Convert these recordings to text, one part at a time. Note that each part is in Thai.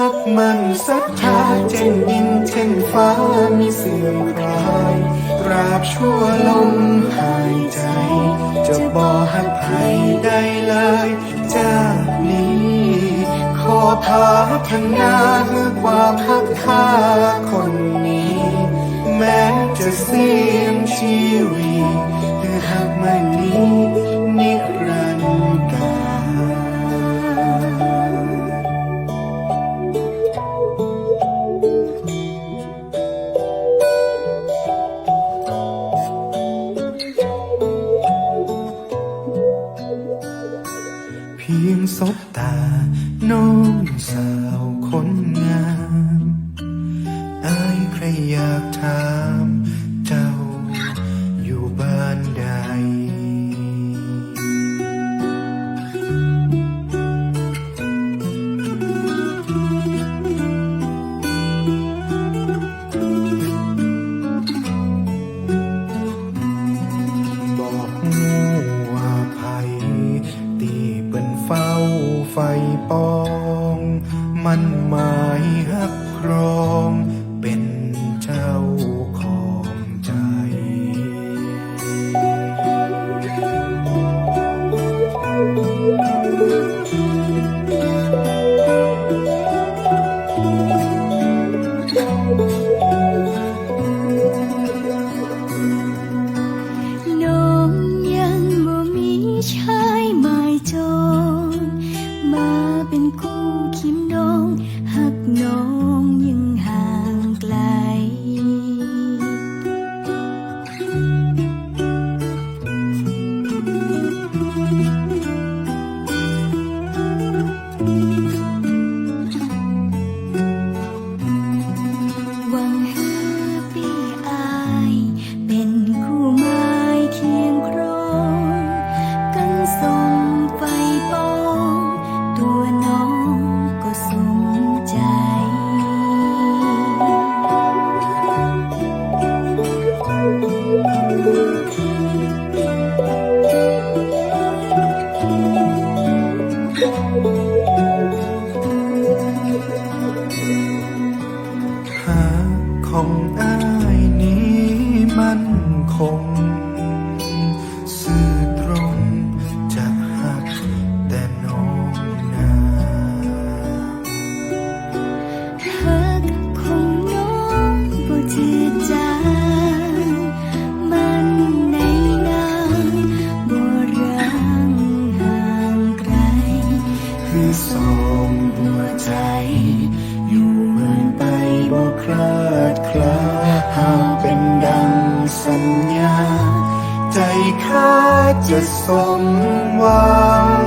หักมันศรัทธาเช่นดินเช่นฟ้ามีเสื่อมคลายตราบชั่วลมหายใจ จะบ่หักใครได้เลยจากนี้ ขอพาทนาคือความหักค่าคนนี้ แม้จะเสียงชีวิตคือหักมันนี้ พียงสบตา น้องสาวคนงามอายใครอยากถาม ไฟปอง มันหมายหักครอง คงสื่อตรงจะหักแต่น้องนาหักของน้องบ่จืดจางมันในน้ำบ่ร้างห่างไกล คือสองหัวใจ อยู่เหมือนไปบอกคลาดคลา ใจข้าจะสมหวัง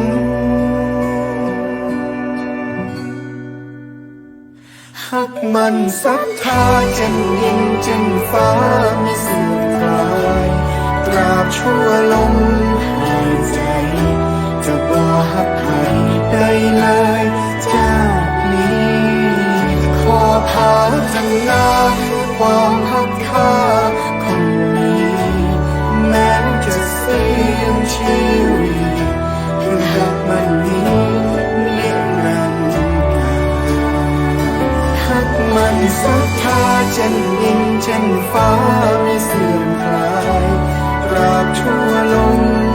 หักมันศรัทาจนดินจนฟ้าไม่สื่อมคลายตราบชั่วลมหายใจ จะบ่หักใครได้เลยจากนี้ ขอพาทนาความ ศรัทธาเช่นดินเช่นฟ้าไม่เสื่อมคลายตราบชั่วลม